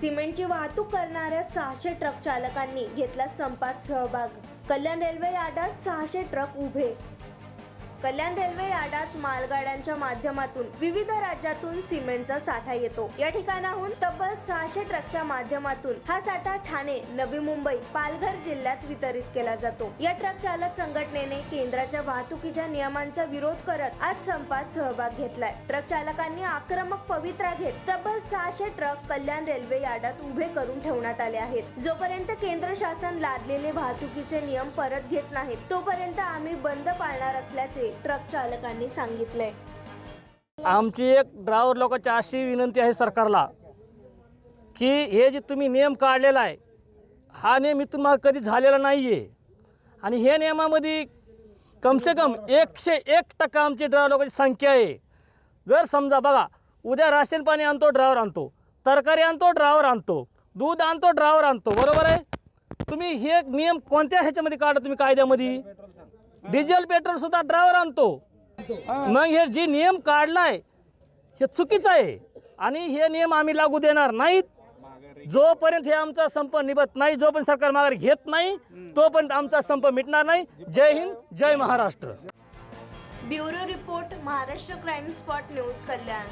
सिमेंटची वाहतूक करणाऱ्या सहाशे ट्रक चालकांनी घेतला संपात सहभाग. कल्याण रेल्वे यार्डात सहाशे ट्रक उभे कल्याण रेल्वे यार्डात मालगाड्यांच्या माध्यमातून विविध राज्यातून सिमेंटचा साठा येतो. या ठिकाणाहून तब्बल सहाशे ट्रकच्या माध्यमातून हा साठा ठाणे नवी मुंबई पालघर जिल्ह्यात वितरित केला जातो. या ट्रक चालक संघटनेने केंद्राच्या वाहतुकीच्या नियमांचा विरोध करत आज संपात सहभाग घेतलाय. ट्रक चालकांनी आक्रमक पवित्रा घेत तब्बल सहाशे ट्रक कल्याण रेल्वे यार्डात उभे करून ठेवण्यात आले आहेत. जोपर्यंत केंद्र शासन लादलेले वाहतुकीचे नियम परत घेत नाहीत तोपर्यंत आम्ही बंद पाळणार असल्याचे ट्रक चालकांनी सांगितले आमची एक ड्रायव्हर लोकांची अशी विनंती आहे सरकारला की हे जे तुम्ही नियम काढलेला आहे हा नियम इथून मग कधी झालेला नाही आहे आणि हे नियमामध्ये कमसे कम एकशे एक टक्का आमची ड्रायव्हर लोकांची संख्या आहे. जर समजा बघा उद्या राशन पाणी आणतो ड्रायव्हर आणतो तरकारी आणतो ड्रायव्हर आणतो दूध आणतो ड्रायव्हर आणतो बरोबर आहे? तुम्ही हे नियम कोणत्या ह्याच्यामध्ये काढा तुम्ही कायद्यामध्ये? डिझेल पेट्रोल सुद्धा ड्रायव्हर आणतो. मग हे जे नियम काढलाय हे चुकीचं आहे. आणि हे नियम आम्ही लागू देणार नाहीत. जोपर्यंत हे आमचा संप निभत नाही जोपर्यंत सरकार माघार घेत नाही तोपर्यंत आमचा संप मिटणार नाही. जय हिंद जय Maharashtra. Bureau report Maharashtra crime spot news Kalyan.